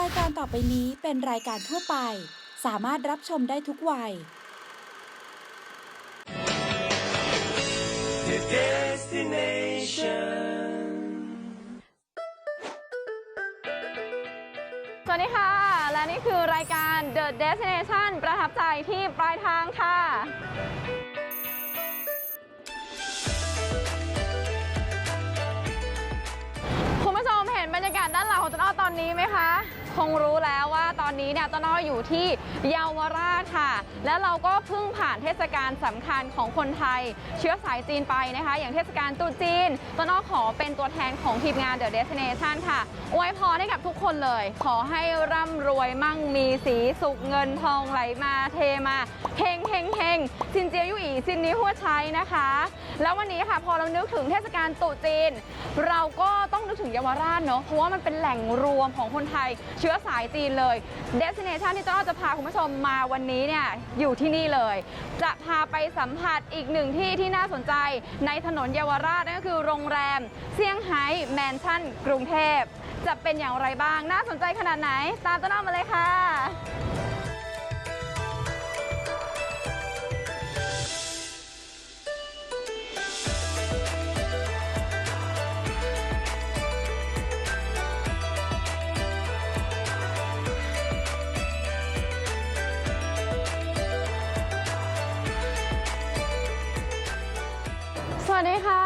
รายการต่อไปนี้เป็นรายการทั่วไป สามารถรับชมได้ทุกวัย The destination. สวัสดีค่ะ และนี่คือรายการ The Destination ประทับใจที่ปลายทางค่ะ คุณผู้ชมเห็นบรรยากาศด้านหลังของต้นอ้อตอนนี้ไหมคะ งรู้แล้วว่าตอนนี้เนี่ยต้นอ้ออยู่ที่เยาวราชค่ะ และเราก็เพิ่งผ่านเทศกาลสำคัญของคนไทย เชื้อสายจีนไปนะคะ อย่างเทศกาลตรุษจีนต้นอ้อขอเป็นตัวแทนของทีมงาน The Destination ค่ะอวยพรให้กับทุกคนเลย ขอให้ร่ำรวยมั่งมีสีสุขเงินทองไหลมาเทมา เฮงเฮงเฮงซินเจียยู่อีซินนี้หัวใช้นะคะ แล้ววันนี้ค่ะพอเรานึกถึงเทศกาลตรุษจีน เราก็ต้องนึกถึงเยาวราชเนาะเพราะว่ามันเป็นแหล่งรวมของคนไทยเชื้อสายจีนเลย Destination ที่ต้นจะพาคุณผู้ชมมาวันนี้เนี่ยอยู่ที่นี่เลย จะพาไปสัมผัสอีกหนึ่งที่ที่น่าสนใจในถนนเยาวราชนั่นก็คือโรงแรมเซี่ยงไฮ้แมนชั่นกรุงเทพจะเป็นอย่างไรบ้าง น่าสนใจขนาดไหน ตามต้นอ้อมาเลยค่ะ วัสดีค่ะ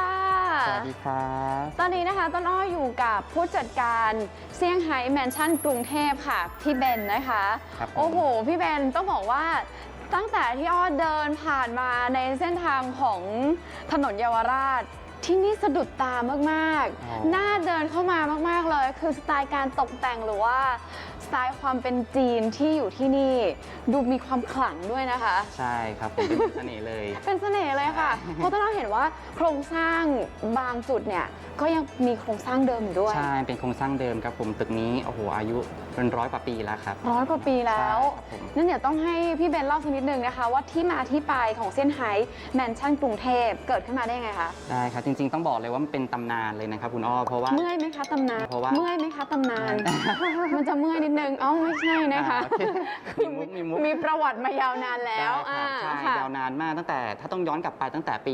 สวัสดีครับ ตอนนี้นะคะต้นอ้ออยู่กับผู้จัดการเซี่ยงไฮ้แมนชั่นกรุงเทพค่ะ พี่เบนนะคะ ครับผม โอ้โห พี่เบนต้องบอกว่าตั้งแต่ที่อ้อเดินผ่านมาในเส้นทางของถนนเยาวราช ที่นี่สะดุดตามาก อ๋อ ๆ น่าเดินเข้ามามาก ๆ เลย คือสไตล์การตกแต่งหรือว่าสไตล์ความเป็นจีนที่อยู่ที่นี่ ดูมีความขลังด้วยนะคะ ใช่ครับผมเป็นเสน่ห์เลย เป็นเสน่ห์เลยค่ะ เพราะต้นอ้อเห็นว่าโครงสร้างบางจุดเนี่ยก็ยังมีโครงสร้างเดิมอยู่ด้วย ใช่ เป็นโครงสร้างเดิมครับผมตึกนี้โอ้โหอายุเป็นร้อยกว่าปีแล้วครับร้อยกว่าปีแล้วใช่ครับผมนั่นเดี๋ยวต้องให้พี่เบนเล่าสักนิดนึงนะคะ ว่าที่มาที่ไปของเซี่ยนไฮ้แมนชั่นกรุงเทพเกิดขึ้นมาได้ยังไงคะได้ครับจริง ๆ ต้องบอกเลยว่ามันเป็นตำนานเลยนะครับคุณอ้อเพราะว่าเมื่อยไหมคะตำนานเพราะว่าเมื่อยไหมคะตำนาน มันจะเมื่อยนิดนึงอ๋อไม่ใช่นะคะอ่าโอเคมีมุกมีมุก มีประวัติมายาวนานแล้วได้ครับอ่าใช่ค่ะ ยาวนานมากตั้งแต่ถ้าต้องย้อนกลับไปตั้งแต่ปี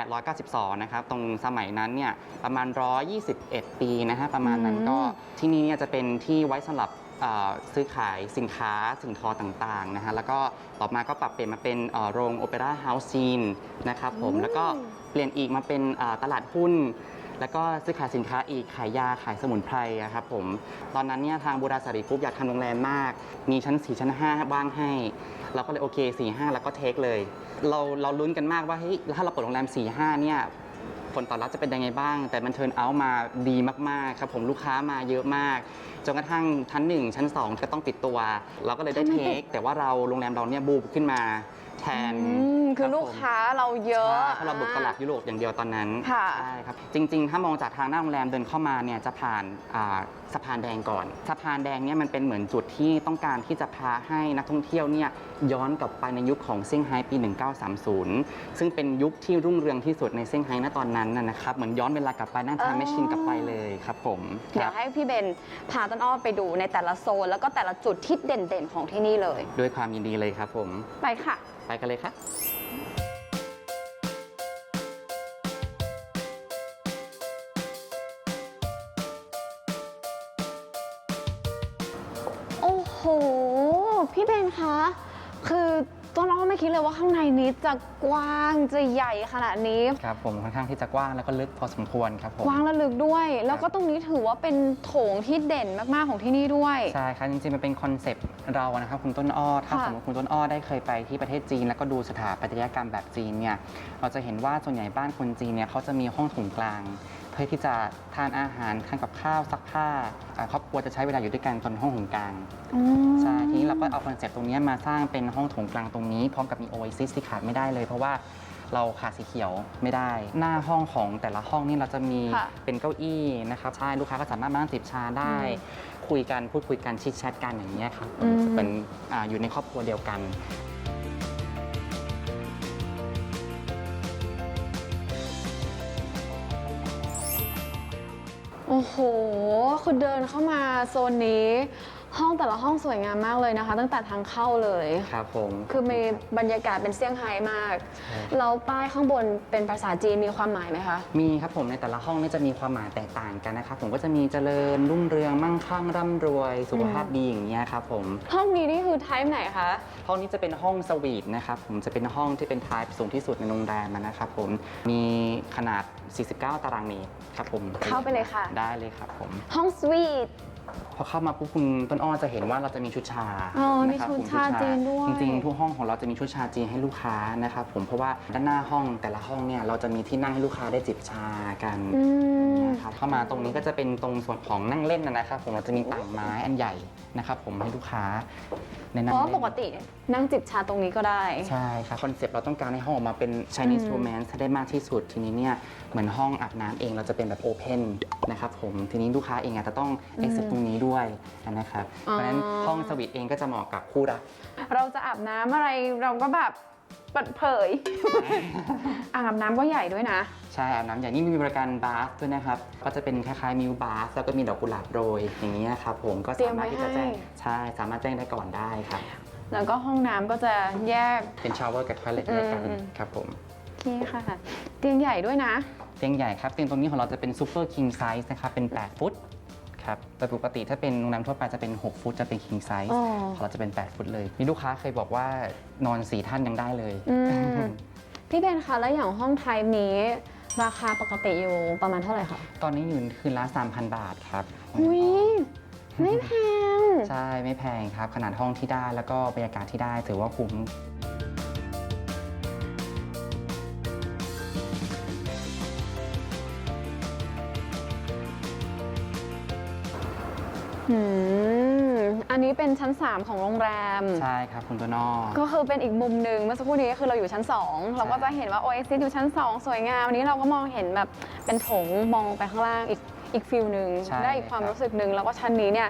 1892 นะครับ ตรงสมัยนั้นเนี่ยประมาณ 121 ปีนะฮะประมาณนั้นอืมก็ที่นี่เนี่ยจะเป็นที่ไว้สำหรับเอ่อซื้อขายสินค้าสิ่งทอต่างๆนะฮะแล้วก็ต่อมาก็ปรับเปลี่ยนมาเป็นเอ่อโรงโอเปร่าเฮาส์ซีนนะครับผมแล้วก็เปลี่ยนอีกมาเป็นเอ่อตลาดหุ้น แล้วก็ซื้อขายสินค้าอีก ขายยา ขายสมุนไพรอะครับผม ตอนนั้นเนี่ยทางบูราสารีกรุ๊ปอยากทำโรงแรมมาก มีชั้น 4 ชั้น5ว่างให้ เราก็เลยโอเค 4 5 แล้วก็เทคเลย เราเราลุ้นกันมากว่าเฮ้ยถ้าเราเปิดโรงแรม 4 5 เนี่ยผลตอบรับจะเป็นยังไงบ้าง แต่มันเทิร์นเอาท์มาดีมากๆครับผมลูกค้ามาเยอะมาก จนกระทั่งชั้น 1 ชั้น 2 ก็ต้องปิดตัว เราก็เลยได้ทำไมเทปิดคแต่ว่าเราโรงแรมเราเนี่ยบูมขึ้นมา แทนอืมคือรับลูกผมค้าเราเยอะใช่เพราะเราบุกตลาดยุโรปอย่างเดียวตอนนั้นค่ะ ใช่ครับจริง ๆ ถ้ามองจากทางหน้าโรงแรมเดินเข้ามาเนี่ยจะผ่านอ่าสะพานแดงก่อน สะพานแดงเนี่ยมันเป็นเหมือนจุดที่ต้องการที่จะพาให้นักท่องเที่ยวเนี่ยย้อนกลับไปในยุคของเซี่ยงไฮ้ปี 1930 ซึ่งเป็นยุคที่รุ่งเรืองที่สุดในเซี่ยงไฮ้ณตอนนั้นนะนะครับ เหมือนย้อนเวลากลับไปนั่งทางแมชชีนกลับไปเลยครับผมเดี๋ยวให้พี่เบนพาต้นอ้อไปดูในแต่ละโซน แล้วก็แต่ละจุดที่เด่นๆ ของที่นี่เลย ด้วยความยินดีเลยครับผม ไปค่ะ ไปกันเลยครับ พี่เบนคะ คือต้นอ้อไม่คิดเลยว่าข้างในนี้จะกว้างจะใหญ่ขนาดนี้ ครับผมค่อนข้างที่จะกว้างแล้วก็ลึกพอสมควรครับผมกว้างและลึกด้วย แล้วก็ตรงนี้ถือว่าเป็นโถงที่เด่นมากๆของที่นี่ด้วย ใช่ครับจริงๆมันเป็นคอนเซปต์เรานะครับคุณต้นอ้อถ้าค่ะสมมติคุณต้นอ้อได้เคยไปที่ประเทศจีน แล้วก็ดูสถาปัตยกรรมแบบจีนเนี่ยเราจะเห็นว่าส่วนใหญ่บ้านคนจีนเนี่ยเขาจะมีห้องโถงกลางเพื่อที่จะทานอาหารทานกับข้าวซักผ้าอ่าครอบครัวจะใช้เวลาอยู่ด้วยกันตอนห้องโถงกลางอืมใช่ทีนี้เราก็เอาคอนเซปต์ตรงเนี้ยมาสร้างเป็นห้องโถงกลางตรงนี้พร้อมกับมีโอเอซิสที่ขาดไม่ได้เลย เพราะว่าเราขาดสีเขียวไม่ได้ หน้าห้องของแต่ละห้องนี่เราจะมีค่ะเป็นเก้าอี้นะครับใช่ลูกค้าก็สามารถมานั่งจิบชาได้ คุยกันพูดคุยกันชิดแชทกันอย่างเงี้ยครับอืม เป็นอาอยู่ในครอบครัวเดียวกัน โอ้โห คุณเดินเข้ามาโซนนี้ ห้องแต่ละห้องสวยงามมากเลยนะคะ ตั้งแต่ทางเข้าเลย ครับผมคือมีบรรยากาศเป็นเซี่ยงไฮ้มากใช่แล้วป้ายข้างบนเป็นภาษาจีนมีความหมายไหมคะ มีครับผมในแต่ละห้องเนี่ยจะมีความหมายแตกต่างกันนะครับผมก็จะมีเจริญรุ่งเรืองมั่งคั่งร่ำรวย สุขภาพดีอย่างเงี้ยครับผม ห้องนี้นี่คือไทป์ไหนคะ ห้องนี้จะเป็นห้องสวีทนะครับผมจะเป็นห้องที่เป็นทายสูงที่สุดในโรงแรมนะครับผมมีขนาด 49 ตารางเมตรครับผมเข้าไปเลยค่ะ ได้เลยครับผม ห้องสวีท พอเข้ามาปุ๊บคุณต้นอ้อจะเห็นว่าเราจะมีชุดชาอ๋อมีนะครับชุดผมชาจีนด้วยจริงๆทุกห้องของเราจะมีชุดชาจีนให้ลูกค้านะครับผมเพราะว่าด้านหน้าห้องแต่ละห้องเนี่ยเราจะมีที่นั่งให้ลูกค้าได้จิบชากันอืมนะครับเข้ามาตรงนี้ก็จะเป็นตรงส่วนของนั่งเล่นนะครับผมเราจะมีต่างไม้อันใหญ่นะครับผมให้ลูกค้าในนั่เพงราะเล่นว่าปกตินั่งจิบชาตรงนี้ก็ได้ ใช่ครับคอนเซปต์เราต้องการให้ห้องออกมาเป็น Chinese อืม romance ให้ได้มากที่สุด ทีนี้เนี่ยเหมือนห้องอาบน้ำเองเราจะเป็นแบบ open นะครับผมทีนี้ลูกค้าเองอาจจะต้อง accept ตรงนี้ด้วยนะครับ เพราะฉะนั้นห้องสวีทเองก็จะเหมาะกับคู่รัก เราจะอาบน้ำอะไรเราก็แบบเปิดเผย อ่างอาบน้ำก็ใหญ่ด้วยนะ ใช่อาบน้ำอย่างนี้มีบริการบาร์ด้วยนะครับ ก็จะเป็นคล้ายๆมิวบาร์แล้วก็มีดอกกุหลาบโรยอย่างนี้ยครับผมก็สามารถที่จะแจ้งเตรียมไว้ให้ ใช่สามารถแจ้งได้ก่อนได้ครับ แล้วก็ห้องน้ำก็จะแยก เป็นชาวเวอร์กับทอยเลทด้วยกันอืม ครับผมโอเคค่ะ เตียงใหญ่ด้วยนะ เตียงใหญ่ครับเตียงตรงนี้ของเราจะเป็นซูเปอร์คิงไซส์นะครับเป็น 8 ฟุต ครับแต่ปกติถ้าเป็นโรงแรมทั่วไปจะเป็น 6 ฟุตจะเป็นคิงไซส์อ๋อ ของเราจะเป็น 8 ฟุตเลย มีลูกค้าเคยบอกว่านอน4ท่านยังได้เลย อืมพี่เบนคะแล้วอย่างห้องไทป์นี้ ราคาปกติอยู่ประมาณเท่าไหร่คะตอนนี้อยู่คืนละ3,000 บาทครับ อุ้ยไม่แพง ใช่ไม่แพงครับ ขนาดห้องที่ได้แล้วก็บรรยากาศที่ได้ถือว่าคุ้ม อืมอันนี้เป็นชั้น 3 ของโรงแรม ใช่ครับคุณตัวนอก็คือเป็นอีกมุมหนึ่งเมื่อสักครู่นี้คือเราอยู่ชั้น 2 เราก็จะเห็นว่า Oasis อยู่ชั้น 2 สวยงามอันนี้เราก็มองเห็นแบบเป็นโถงมองไปข้างล่างอีกอีกฟิลหนึ่งใช่ได้อีกความครับ รู้สึกหนึ่งแล้วก็ชั้นนี้เนี่ย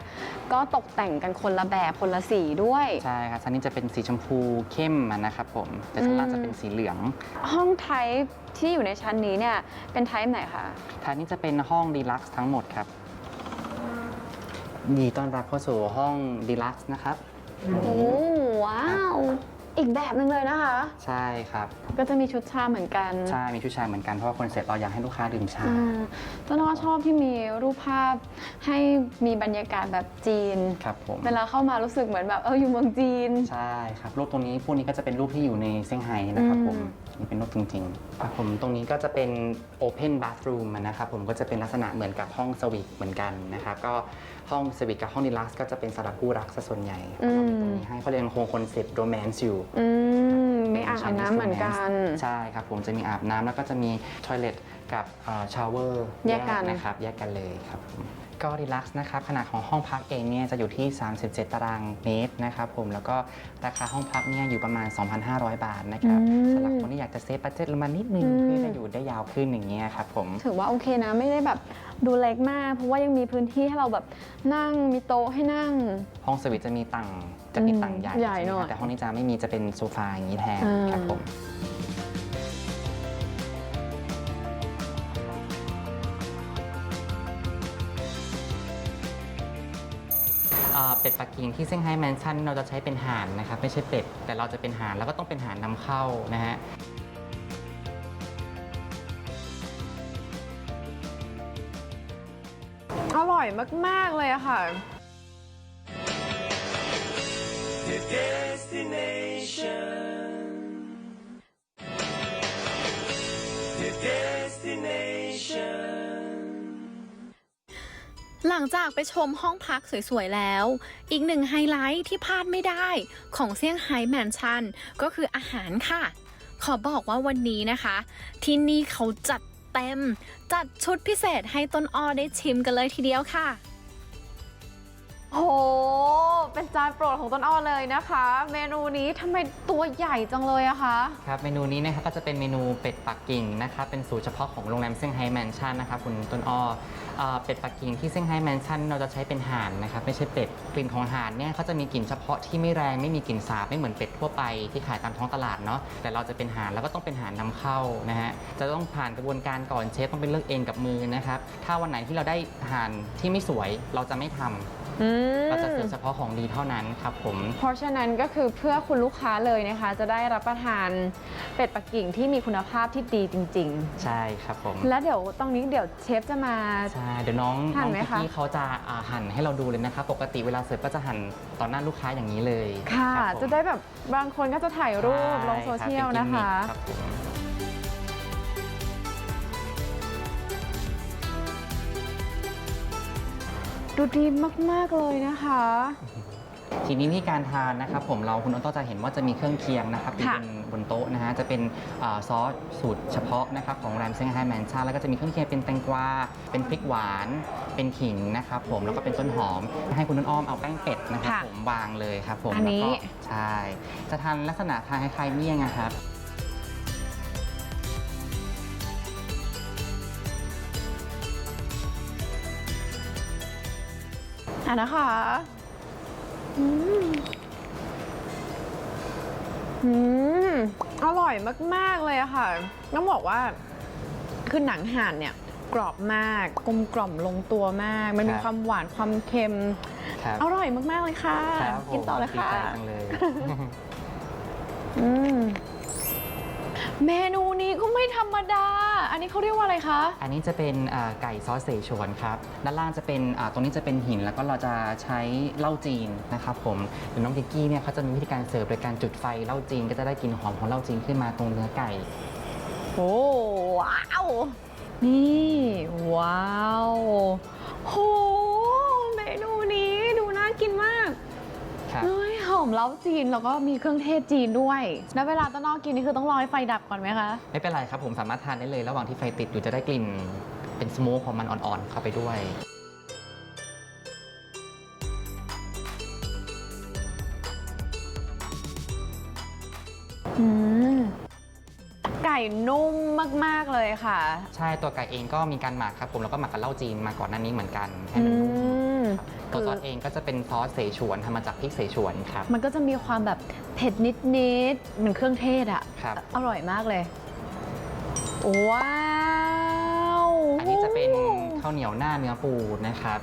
ก็ตกแต่งกันคนละแบบคนละสีด้วย ใช่ครับชั้นนี้จะเป็นสีชมพูเข้มอะนะครับผมแต่ชั้นล่างจะเป็นสีเหลืองห้องไทป์ที่อยู่ในชั้นนี้เนี่ยเป็นไทป์ไหนคะท่านนี้จะเป็นห้องดีลักซ์ทั้งหมดครับ ยินดีต้อนรับเข้าสู่ห้องดีลักซ์นะครับ โอ้ว้าว อีกแบบหนึ่งเลยนะคะ ใช่ครับ ก็จะมีชุดชาเหมือนกันใช่ มีชุดชายเหมือนกัน เพราะว่าคอนเซ็ปต์เราอยากให้ลูกค้าดื่มชา อ่าต้นอ้อชอบที่มีรูปภาพให้มีบรรยากาศแบบจีน ครับผม เวลาเข้ามารู้สึกเหมือนแบบเอออยู่เมืองจีน ใช่ครับ รูปตรงนี้พวกนี้ก็จะเป็นรูปที่อยู่ในเซี่ยงไฮ้นะครับผม อืม นี่เป็นรูปจริงๆครับผมตรงนี้ก็จะเป็น Open Bathroom อะนะครับผมก็จะเป็นลักษณะเหมือนกับห้องสวีทเหมือนกันนะครับก็ห้องสวีทกับห้องดีลักซ์ก็จะเป็นสำหรับคู่รักซะส่วนใหญ่เรามีตรงนี้ให้เขาเรียนคงคอนเซ็ปต์โรแมนซ์อยู่อืมมีอ่างอาบน้ำเหมือนกัน ใช่ครับผมจะมีอาบน้ำแล้วก็จะมีทอยเลทกับชาวเวอร์แยกกันนะครับแยกกันเลยครับ ผมก็ดีลักซ์นะครับขนาดของห้องพักเองเนี่ยจะอยู่ที่ 37 ตารางเมตรนะครับผมแล้วก็ราคาห้องพักเนี่ยอยู่ประมาณ 2,500 บาทนะครับสำหรับคนที่อยากจะเซฟบัตเจ็ตลงมานิดนึงเพื่อจะอยู่ได้ยาวขึ้นอย่างเงี้ยครับผม ถือว่าโอเคนะ ไม่ได้แบบดูเล็กมาก เพราะว่ายังมีพื้นที่ให้เราแบบนั่งมีโต๊ะให้นั่ง ห้องสวีทจะมีตังจะมีตังใหญ่ใหญ่หน่อยช่ไมครับแต่ห้องนี้จะไม่มีจะเป็นโซฟาอย่างนี้แทนอ่า ครับผม อ่าเป็ดปักกิ่งที่เซี่ยงไฮ้แมนชั่นเราจะใช้เป็นห่านนะครับไม่ใช่เป็ดแต่เราจะเป็นห่านแล้วก็ต้องเป็นห่านนำเข้านะฮะอร่อยมาก ๆ เลยอะค่ะ The destination. ลังจากไปชมห้องพักสวยๆแล้ว อีกหนึ่งไฮไลท์ที่พลาดไม่ได้ ของเซี่ยงไฮ้แมนชั่นก็คืออาหารค่ะ ขอบอกว่าวันนี้นะคะ ที่นี่เขาจัดเต็ม จัดชุดพิเศษให้ต้นอ้อได้ชิมกันเลยทีเดียวค่ะ โอ้โหเป็นจานโปรดของต้นอ้อเลยนะคะ เมนูนี้ทำไมตัวใหญ่จังเลยอะคะ ครับเมนูนี้นะครับก็จะเป็นเมนูเป็ดปักกิ่งนะครับเป็นสูตรเฉพาะของโรงแรมเซี่ยงไฮ้แมนชั่นนะครับคุณต้นอ้อเอ่อเป็ดปักกิ่งที่เซี่ยงไฮ้แมนชั่นเราจะใช้เป็นห่านนะครับไม่ใช่เป็ดกลิ่นของห่านเนี่ยเขาจะมีกลิ่นเฉพาะที่ไม่แรงไม่มีกลิ่นสาบไม่เหมือนเป็ดทั่วไปที่ขายตามท้องตลาดเนาะแต่เราจะเป็นห่านแล้วก็ต้องเป็นห่านนำเข้านะฮะจะต้องผ่านกระบวนการก่อนเชฟต้องเป็นเลือกเองกับมือนะครับถ้าวันไหนที่เราได้ห่านที่ไม่สวยเราจะไม่ทำ อืม เราจะเสิร์ฟเฉพาะของดีเท่านั้นครับผม เพราะฉะนั้นก็คือเพื่อคุณลูกค้าเลยนะคะ จะได้รับประทานเป็ดปักกิ่งที่มีคุณภาพที่ดีจริง ใช่ครับผม ๆ แล้วเดี๋ยวตรงนี้เดี๋ยวเชฟจะมา ใช่ เดี๋ยวน้องหั่น้นองไหมพิกคะ กี้เขาจะอ่าหั่นให้เราดูเลยนะครับ ปกติเวลาเสิร์ฟก็จะหั่นต่อหน้าลูกค้าอย่างนี้เลยค่ะ รับผมจะได้แบบบางคนก็จะถ่ายรูปลงโซเชียลใช่นะรับคะเป็นกิมมิครับผม ดูดีมาก ๆ เลยนะคะ ทีนี้วิธีการทานนะครับผมเราคุณอ้นก็จะเห็นว่าจะมีเครื่องเคียงนะครับที่ค่ะเป็นบนโต๊ะนะฮะจะเป็นอ่าซอสสูตรเฉพาะนะครับของแรมเซี่ยงไฮ้แมนชั่นแล้วก็จะมีเครื่องเคียงเป็นแตงกวา เป็นพริกหวาน เป็นขิงนะครับผมแล้วก็เป็นต้นหอม ให้คุณต้นอ้อมเอาแป้งเป็ดนะครับค่ะผมวางเลยครับผมอันนี้ แล้วก็ใช่จะทานลักษณะทานคล้ายๆเมี่ยงนะครับ อะนะคะอืมอืมอร่อยมาก ๆ เลยอะค่ะ ต้องบอกว่า คือหนังห่านเนี่ย กรอบมากกลมกล่อมลงตัวมาก มันมีครับ ความหวานความเค็ม ครับอร่อยมาก ๆ เลยค่ะ ครับผมกินต่อเลยค่ะ ดีใจจังเลย อืม เมนูนี้ก็ไม่ธรรมดา อันนี้เขาเรียกว่าอะไรคะ อันนี้จะเป็นอ่าไก่ซอสเสฉวนครับ ด้านล่างจะเป็นอ่าตรงนี้จะเป็นหิน แล้วก็เราจะใช้เหล้าจีนนะครับผมเดี๋ยวน้องกิกกี้เนี่ยเขาจะมีวิธีการเสิร์ฟโดยการจุดไฟเหล้าจีนก็จะได้กลิ่นหอมของเหล้าจีนขึ้นมาตรงเนื้อไก่ โอ้ว้าว นี่ ว้าวโหเมนูนี้ดูน่ากินมากครับ เฮ้ยหอ มเล้าจีนแล้วก็มีเครื่องเทศจีนด้วย แล้วเวลาต้นนอกกินนี่คือต้องรอให้ไฟดับก่อนไหมคะ ไม่เป็นไรครับผมสามารถทานได้เลย ระหว่างที่ไฟติดอยู่จะได้กลิ่นเป็นสโมกของมันอ่อนๆเข้าไปด้วย อืม ไก่นุ่มมาก ๆ เลยค่ะ ใช่ตัวไก่เองก็มีการหมักครับผมแล้วก็หมักกับเหล้าจีนมาก่อนหน้านี้เหมือนกันให้อืมันนุ่มมครับ ตัวซอสเองก็จะเป็นซอสเสฉวนทำมาจากพริกเสฉวนครับ มันก็จะมีความแบบเผ็ดนิดๆเหมือนเครื่องเทศอะครับ อร่อยมากเลย ว้าวอันนี้จะเป็นข้าวเหนียวหน้าเนื้อปูนะครับ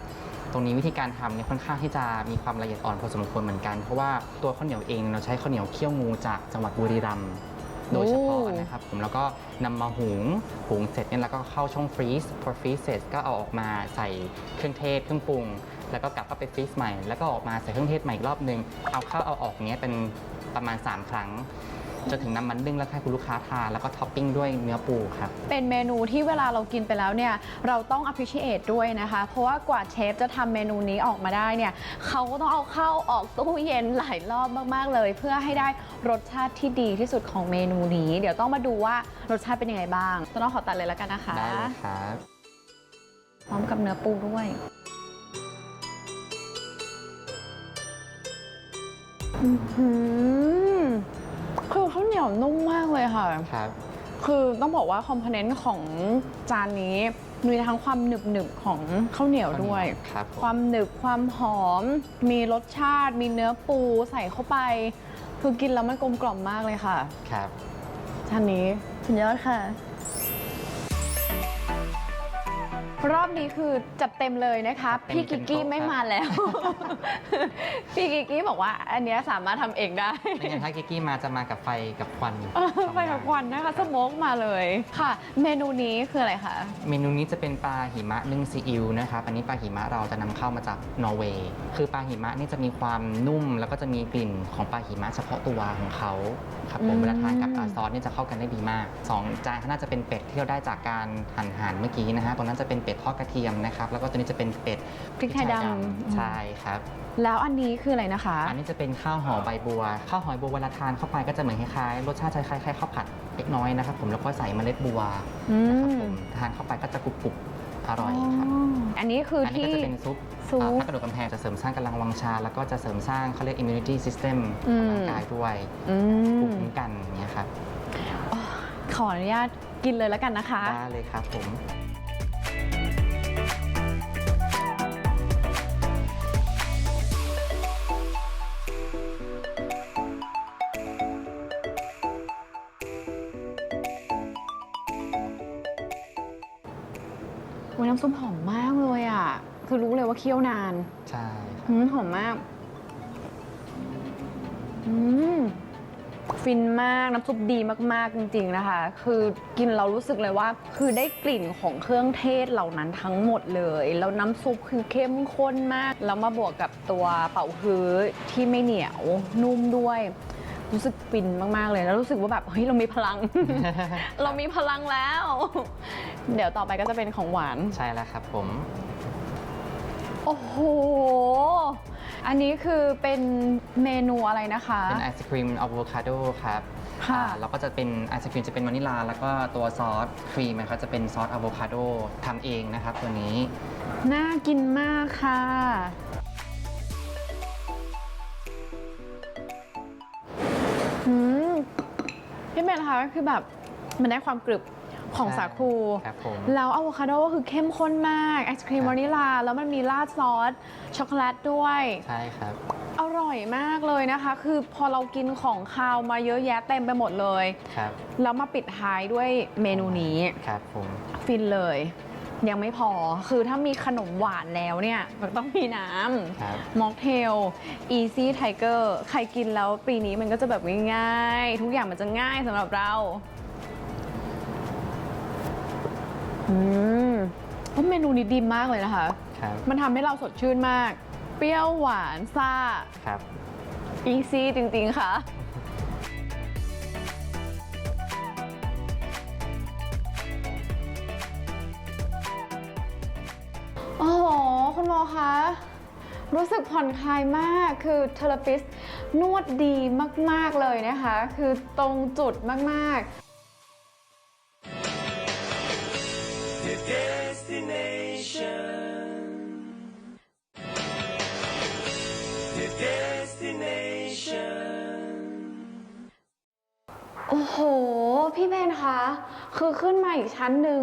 ตรงนี้วิธีการทำเนี่ยค่อนข้างที่จะมีความละเอียดอ่อนพอสมควรเหมือนกัน เพราะว่าตัวข้าวเหนียวเองเราใช้ข้าวเหนียวเคี่ยวงูจากจังหวัดบุรีรัมย์ โดยเฉพาะนะครับผมแล้วก็นำมาหุงหุงเสร็จเนี่ยแล้วก็เข้าช่องฟรีซพอฟรีซเสร็จก็เอาออกมาใส่เครื่องเทศเครื่องปรุง แล้วก็กลับเข้าไปฟรีซใหม่ แล้วก็ออกมาใส่เครื่องเทศใหม่อีกรอบนึงเอาเข้าเอาออกเนี้ยเป็นประมาณ 3 ครั้ง จนถึงนำมันนึ่งแล้วให้คุณลูกค้าทานแล้วก็ท็อปปิ้งด้วยเนื้อปูครับ เป็นเมนูที่เวลาเรากินไปแล้วเนี่ยเราต้อง appreciate ด้วยนะคะ เพราะว่ากว่าเชฟจะทำเมนูนี้ออกมาได้เนี่ยเขาก็ต้องเอาเข้าออกตู้เย็นหลายรอบมากๆเลย เพื่อให้ได้รสชาติที่ดีที่สุดของเมนูนี้ เดี๋ยวต้องมาดูว่ารสชาติเป็นยังไงบ้างต้นน้องขอตัดเลยแล้วกันนะคะได้เลยครับพร้อมกับเนื้อปูด้วยอื้อหือคือ ข้าวเหนียวนุ่มมากเลยค่ะ ครับ คือต้องบอกว่าคอมโพเนนต์ของจานนี้มีทั้งความหนึบหนึบๆของข้าวเหนียวด้วย ครับผมความหนึบความหอม มีรสชาติ มีเนื้อปูใส่เข้าไป คือกินแล้วมันกลมกล่อมมากเลยค่ะ ครับจานนี้ สุดยอดค่ะ รอบนี้คือจัดเต็มเลยนะคะจัดเต็มพี่กิกกี้เต็มโต๊ะไม่ครับมาแล้ว พี่กิกกี้บอกว่า อันเนี้ยสามารถทำเองได้ ไม่งั้นถ้ากิกกี้มาจะมากับไฟกับควันเออสองไปกับควันนะคะ สโมกมาเลยค่ะ เมนูนี้คืออะไรคะ เมนูนี้จะเป็นปลาหิมะนึ่งซีอิ๊วนะครับอันนี้ปลาหิมะเราจะนำเข้ามาจากนอร์เวย์คือปลาหิมะนี่จะมีความนุ่ม แล้วก็จะมีกลิ่นของปลาหิมะเฉพาะตัวของเขาครับผมอืมเวลาทานกับอ่าซอสนี่จะเข้ากันได้ดีมากสองจานข้างหน้าจะเป็นเป็ดที่เราได้จากการหั่นหั่นเมื่อกี้นะฮะตรงนั้นจะเป็นเป็ดทอดกระเทียมนะครับ แล้วก็ตัวนี้จะเป็นเป็ดพริกไทยดำ ใช่ครับ แล้วอันนี้คืออะไรนะคะ อันนี้จะเป็นข้าวห่อใบบัว ข้าวหอยบัวเวลาทานเข้าไปก็จะเหมือนคล้ายๆ รสชาติจะคล้ายๆข้าวผัดเล็กน้อยนะครับ ผมแล้วก็ใส่เมล็ดบัวอืนะครับมผมทานเข้าไปก็จะกรุบๆอร่อยครับอันนี้คืออันนี้ที่ก็จะเป็นซุปซุปอ่าพระกระดูกกำแพงจะเสริมสร้างกำลังวังชา แล้วก็จะเสริมสร้างเขาเรียก immunity system อืของมร่างกายด้วยอืภูมิมคุ้มกันอย่างเงี้ยครับขออนุญาตกินเลยแล้วกันนะคะ ได้เลยครับผม วันน้ำซุปหอมมากเลยอะ คือรู้เลยว่าเคี่ยวนานใช่ครับอืมหอมมาก อืม ฟินมากน้ำซุปดีมากๆจริง ๆนะคะ คือกินเรารู้สึกเลยว่า คือได้กลิ่นของเครื่องเทศเหล่านั้นทั้งหมดเลย แล้วน้ำซุปคือเข้มข้นมาก แล้วมาบวกกับตัวเป่าฮื้อที่ไม่เหนียวนุ่มด้วย รู้สึกฟินมาก ๆ เลย แล้วรู้สึกว่าแบบเฮ้ยเรามีพลัง เรามีพลังแล้ว เดี๋ยวต่อไปก็จะเป็นของหวาน ใช่แล้วครับผม โอ้โห อันนี้คือเป็นเมนูอะไรนะคะ เป็นไอศครีมอะโวคาโดครับค่ะอ่าแล้วก็จะเป็นไอศครีมจะเป็นวานิลลา แล้วก็ตัวซอสครีมนะครับจะเป็นซอสอะโวคาโดทำเองนะครับตัวนี้ น่ากินมากค่ะ พี่เมนคะคือแบบมันได้ความกรึบของสาคู ครับผม แล้วอะโวคาโดก็คือเข้มข้นมากไอศครีมครับวานิลา แล้วมันมีราดซอส ช็อกโกแลตด้วย ใช่ครับ อร่อยมากเลยนะคะ คือพอเรากินของคาวมาเยอะแยะเต็มไปหมดเลย ครับ แล้วมาปิดท้ายด้วยเมนูนี้ ครับผม ฟินเลย ยังไม่พอ คือถ้ามีขนมหวานแล้วเนี่ย มันต้องมีน้ครับำม็อกเทล Easy Tiger ใครกินแล้วปีนี้มันก็จะแบบง่ายๆ ทุกอย่างมันจะง่ายสำหรับเรา อืมเพราะเมนูนี้ดีมากเลยนะคะ ครับมันทำให้เราสดชื่นมาก เปรี้ยวหวานซ่า ครับ Easy จริงๆค่ะ อ้โห คุณหมอคะ รู้สึกผ่อนคลายมาก คือเทเลปิสนวดดีมาก ๆ เลยนะคะ คือตรงจุดมาก ๆ Yeah. โอ้โห พี่เบนคะ คือขึ้นมาอีกชั้นหนึ่ง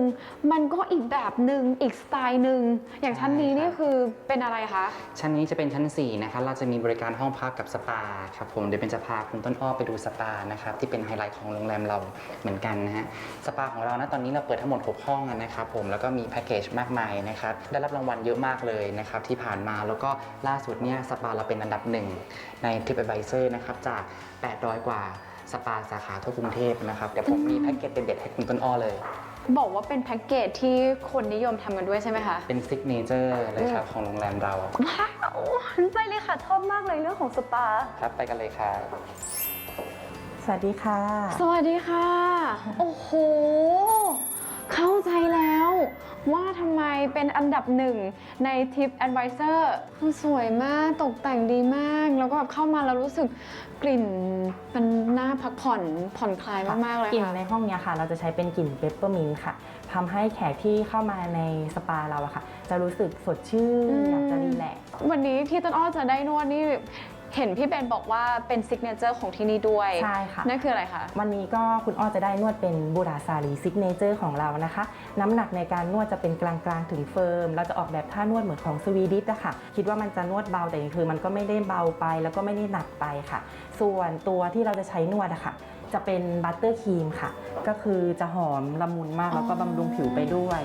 มันก็อีกแบบหนึ่งอีกสไตล์หนึ่ง อย่างชั้นนี้นี่คือเป็นอะไรคะ ชั้นนี้จะเป็นชั้น4นะครับเราจะมีบริการห้องพักกับสปาครับผมเดี๋ยวเป็นจะพาคุณต้นอ้อไปดูสปานะครับที่เป็นไฮไลท์ของโรงแรมเราเหมือนกันนะฮะสปาของเรานะตอนนี้เราเปิดทั้งหมด 6 ห้องนะครับผมแล้วก็มีแพ็กเกจมากมายนะครับได้รับรางวัลเยอะมากเลยนะครับที่ผ่านมาแล้วก็ล่าสุดเนี่ยสปาเราเป็นอันดับหนึ่งใน TripAdvisor นะครับจาก 800 กว่า สปาสาขาทั่วกรุงเทพนะครับ เดี๋ยวผมมีแพ็กเกจเด็ดๆให้คุณต้นอ้อเลย บอกว่าเป็นแพ็กเกจที่คนนิยมทำกันด้วยใช่ไหมคะเป็นซิกเนเจอร์เลยครับของโรงแรมเรา ว้าวไปเลยค่ะชอบมากเลยเรื่องของสปา ครับไปกันเลยครับสวัสดีค่ะ สวัสดีค่ะ โอ้โห เข้าใจแล้วว่าทำไมเป็นอันดับหนึ่งใน Tip Advisor คือสวยมากตกแต่งดีมาก แล้วก็แบบเข้ามาแล้วรู้สึกกลิ่นมันน่าพักผ่อนผ่อนคลายมาก ๆ เลยกลิ่นค่ะ ในห้องเนี้ยค่ะ เราจะใช้เป็นกลิ่นเปปเปอร์มินต์ค่ะทำให้แขกที่เข้ามาในสปาเราอะค่ะ จะรู้สึกสดชื่อืนมอยากจะรีแลกซ์ วันนี้ที่ต้นอ้อจะได้นวดนี่ เห็นพี่เบนบอกว่าเป็นซิกเนเจอร์ของที่นี่ด้วยใช่ค่ะ นั่นคืออะไรคะ วันนี้ก็คุณอ้อจะได้นวดเป็นบูราซารีซิกเนเจอร์ของเรานะคะ น้ำหนักในการนวดจะเป็นกลางๆถึงเฟิร์ม เราจะออกแบบท่านวดเหมือนของสวีดิชอะค่ะคิดว่ามันจะนวดเบาแต่จริงๆคือมันก็ไม่ได้เบาไปแล้วก็ไม่ได้หนักไปค่ะ ส่วนตัวที่เราจะใช้นวดอะค่ะจะเป็นบัตเตอร์ครีมค่ะ ก็คือจะหอมละมุนมากแล้วก็บำรุงผิวไปด้วย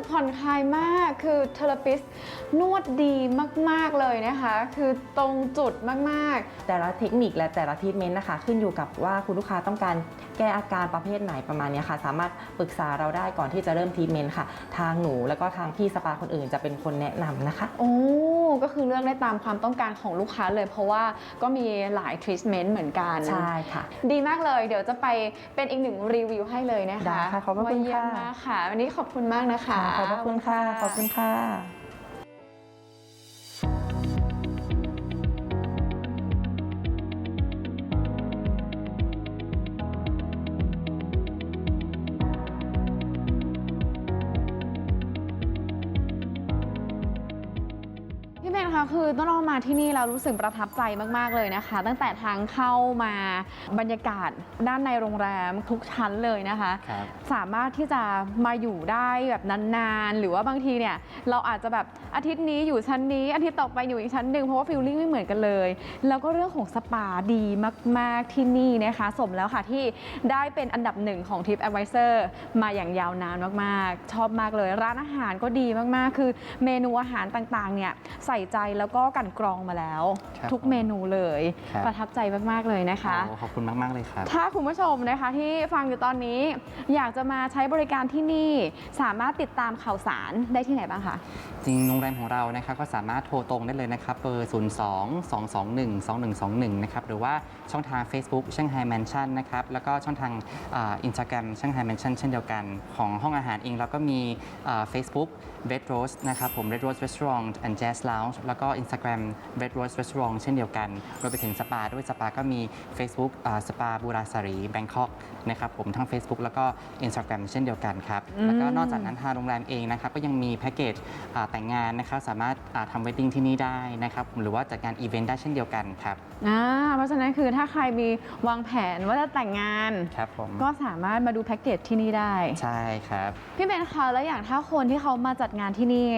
กผ่อนคลายมาก คือเทเลปิสนวดดีมาก ๆ เลยนะคะ คือตรงจุดมากแต่ละเทคนิคและแต่ละทีทเมนต์นะคะ ขึ้นอยู่กับว่าคุณลูกค้าต้องการ แก้อาการประเภทไหนประมาณเนี้ยค่ะ สามารถปรึกษาเราได้ก่อนที่จะเริ่มทรีทเมนต์ค่ะ ทางหนูแล้วก็ทางพี่สปาคนอื่นจะเป็นคนแนะนำนะคะ โอ้ก็คือเลือกได้ตามความต้องการของลูกค้าเลย เพราะว่าก็มีหลายทรีทเมนต์เหมือนกัน ใช่ค่ะ ดีมากเลยเดี๋ยวจะไปเป็นอีกหนึ่งรีวิวให้เลยนะคะได้ค่ะขอบพระคุณว่าเยี่ยมค่ะมากค่ะ วันนี้ขอบคุณมากนะคะ ขอบพระคุณค่ะ ขอบคุณค่ะ คะคือต้นอ้อมาที่นี่เรารู้สึกประทับใจมาก ๆ เลยนะคะ ตั้งแต่ทางเข้ามาบรรยากาศด้านในโรงแรมทุกชั้นเลยนะคะ ครับ สามารถที่จะมาอยู่ได้แบบนานๆ หรือว่าบางทีเนี่ยเราอาจจะแบบอาทิตย์นี้อยู่ชั้นนี้อาทิตย์ต่อไปอยู่อีกชั้นหนึ่งเพราะว่าฟิลลิ่งไม่เหมือนกันเลย แล้วก็เรื่องของสปาดีมากๆที่นี่นะคะ สมแล้วค่ะที่ได้เป็นอันดับหนึ่งของ Tip Advisor มาอย่างยาวนานมากๆ ชอบมากเลย ร้านอาหารก็ดีมากๆ คือเมนูอาหารต่างๆเนี่ยใส่ใจแล้วก็กลันกรองมาแล้ว ครับทุกเมนูเลย ครับ ประทับใจมากๆเลยนะคะ โอ้ขอบคุณมาก ๆ เลยครับ ถ้าคุณผู้ชมนะคะที่ฟังอยู่ตอนนี้ อยากจะมาใช้บริการที่นี่สามารถติดตามข่าวสารได้ที่ไหนบ้างคะ จริงโรงแรมของเรานะครับก็สามารถโทรตรงได้เลยนะครับเบอร์ 0 2 2 2 1 2 1 2 1 นะครับ หรือว่าช่องทาง Facebook ช่างไฮแมนชั่นนะครับ แล้วก็ช่องทางอินสตาแกรมช่างไฮแมนชั่นเช่นเดียวกัน ของห้องอาหารเองเราก็มีเฟซบุ๊ก Red Rose นะครับผม Red Rose Restaurant and Jazz Lounge แล้วก็ Instagram Red Rose Restaurant เช่นเดียวกันรวมไปถึงสปาด้วยสปาก็มี Facebook สปาบูราสารีแบงคอกนะครับผมทั้ง Facebook แล้วก็ Instagram เช่นเดียวกันครับ แล้วก็นอกจากนั้นทางโรงแรมเองนะครับก็ยังมีแพ็กเกจอ่าแต่งงานนะครับสามารถอ่าทำเวดดิ้งที่นี่ได้นะครับหรือว่าจัดงานอีเวนต์ได้เช่นเดียวกันครับอ่าเพราะฉะนั้นคือถ้าใครมีวางแผนว่าจะแต่งงานครับผมก็สามารถมาดูแพ็กเกจที่นี่ได้ ใช่ครับ พี่เบนคะแล้วอย่างถ้าคนที่เขามาจัดงานที่นี่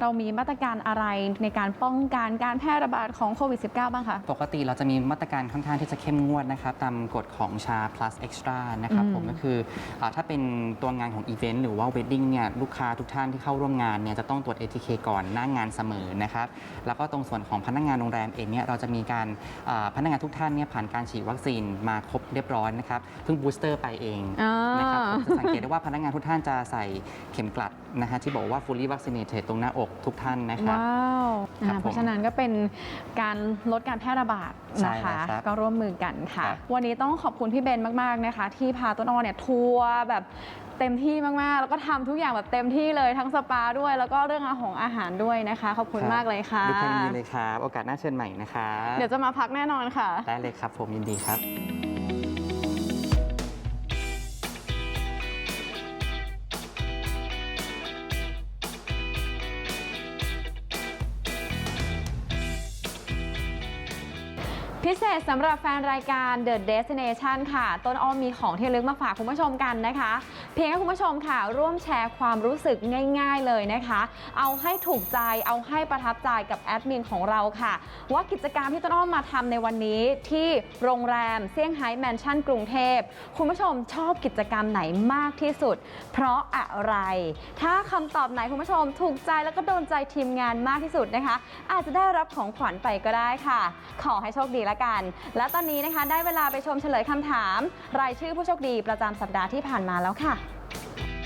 เรามีมาตรการอะไรในการป้องกันการแพร่ระบาดของโควิด -19 บ้างคะ ปกติเราจะมีมาตรการค่อนข้างที่จะเข้มงวดนะครับตามกฎของชา plus extra นะครับอืมผมก็คืออาถ้าเป็นตัวงานของอีเวนต์หรือว่า wedding เนี่ยลูกค้าทุกท่านที่เข้าร่วมงานเนี่ยจะต้องตรวจ ATK ก่อนหน้างงานเสมอนะครับแล้วก็ตรงส่วนของพนักงานโรงแรมเองเนี่ยเราจะมีการอ่าพนักงานทุกท่านเนี่ยผ่านการฉีดวัคซีนมาครบเรียบร้อยนะครับเพิ่งบูสเตอร์ไปเองอ่านะครับผมจะสังเกตได้ว่าพนักงานทุกท่านจะใส่เข็มกลัดนะฮะที่บอกว่า fully vaccinated ตรงหน้าอกทุกท่านนะครับ ว้าวครับอ่าเพราะผมฉะนั้นก็เป็นการลดการแพร่ระบาดใช่นะคะครับก็ร่วมมือกันค่ะ ครับ วันนี้ต้องขอบคุณพี่เบนมากๆนะคะ ที่พาต้นอ้อเนี่ยทัวร์แบบเต็มที่มากๆ แล้วก็ทำทุกอย่างแบบเต็มที่เลยทั้งสปาด้วย แล้วก็เรื่องอาหารอาหารด้วยนะคะ ขอบคุณมากเลยค่ะ ดูความยินดีเลยครับ โอกาสหน้าเชิญใหม่นะครับ เดี๋ยวจะมาพักแน่นอนค่ะ ได้เลยครับผมยินดีครับ พิเศษสำหรับแฟนรายการ The Destination ค่ะ ต้นอ้อมมีของที่ระลึกมาฝากคุณผู้ชมกันนะคะ พียงให้คุณผู้ชมค่ะ ร่วมแชร์ความรู้สึกง่าย ๆเลยนะคะ เอาให้ถูกใจเอาให้ประทับใจกับแอดมินของเราค่ะ ว่ากิจกรรมที่ต้นอ้อมมาทำในวันนี้ที่โรงแรมเซี่ยงไฮ้แมนชั่นกรุงเทพคุณผู้ชมชอบกิจกรรมไหนมากที่สุด เพราะอะไร ถ้าคำตอบไหนคุณผู้ชมถูกใจแล้วก็โดนใจทีมงานมากที่สุดนะคะ อาจจะได้รับของขวัญไปก็ได้ค่ะ ขอให้โชคดีละกัน และตอนนี้นะคะได้เวลาไปชมเฉลยคำถาม รายชื่อผู้โชคดีประจำสัปดาห์ที่ผ่านมาแล้วค่ะ Thank you.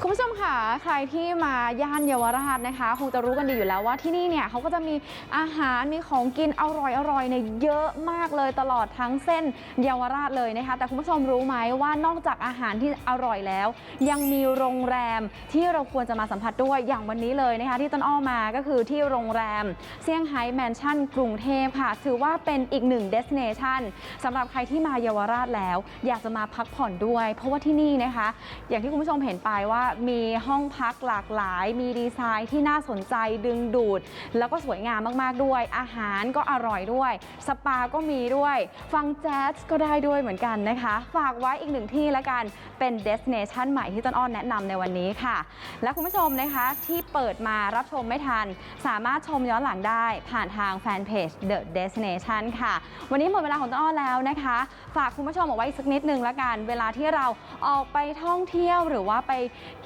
คุณผู้ชมค่ะใครที่มาย่านเยาวราชนะคะ คงจะรู้กันดีอยู่แล้วว่าที่นี่เนี่ยเขาก็จะมีอาหารมีของกินอร่อยอร่อยเนี่ยเยอะมากเลยตลอดทั้งเส้นเยาวราชเลยนะคะ แต่คุณผู้ชมรู้ไหมว่านอกจากอาหารที่อร่อยแล้ว ยังมีโรงแรมที่เราควรจะมาสัมผัสด้วยอย่างวันนี้เลยนะคะ ที่ต้นอ้อมาก็คือที่โรงแรมเซี่ยงไฮ้แมนชั่นกรุงเทพค่ะ ถือว่าเป็นอีกหนึ่งเดสเนชันสำหรับใครที่มาเยาวราชแล้ว อยากจะมาพักผ่อนด้วย เพราะว่าที่นี่นะคะ อย่างที่คุณผู้ชมเห็นไปว่ามีห้องพักหลากหลาย มีดีไซน์ที่น่าสนใจดึงดูด แล้วก็สวยงามมากๆด้วย อาหารก็อร่อยด้วย สปาก็มีด้วย ฟังแจ๊สก็ได้ด้วยเหมือนกันนะคะ ฝากไว้อีกหนึ่งที่ละกันเป็นเดสเนชันใหม่ที่ต้นอ้อนแนะนำในวันนี้ค่ะ และคุณผู้ชมนะคะที่เปิดมารับชมไม่ทัน สามารถชมย้อนหลังได้ผ่านทางแฟนเพจ The Destination ค่ะ วันนี้หมดเวลาของต้นอ้อแล้วนะคะ ฝากคุณผู้ชมเอาไว้อีกสักนิดนึงละกัน เวลาที่เราออกไปท่องเที่ยวหรือว่าไป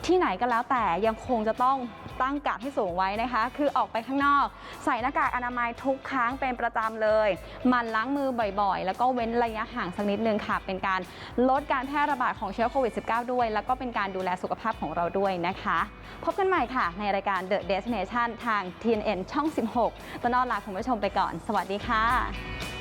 ที่ไหนก็แล้วแต่ยังคงจะต้องตั้งกาดให้สูงไว้นะคะ คือออกไปข้างนอก ใส่หน้ากากอนามัยทุกครั้งเป็นประจำเลยมันล้างมือบ่อยๆ แล้วก็เว้นระยะห่างสักนิดนึงค่ะ เป็นการลดการแพร่ระบาดของเชื้อโควิด -19 ด้วย แล้วก็เป็นการดูแลสุขภาพของเราด้วยนะคะ พบกันใหม่ค่ะ ในรายการ The Destination ทาง TNN ช่อง 16ตอนนอลลาคุณผู้ชมไปก่อน สวัสดีค่ะ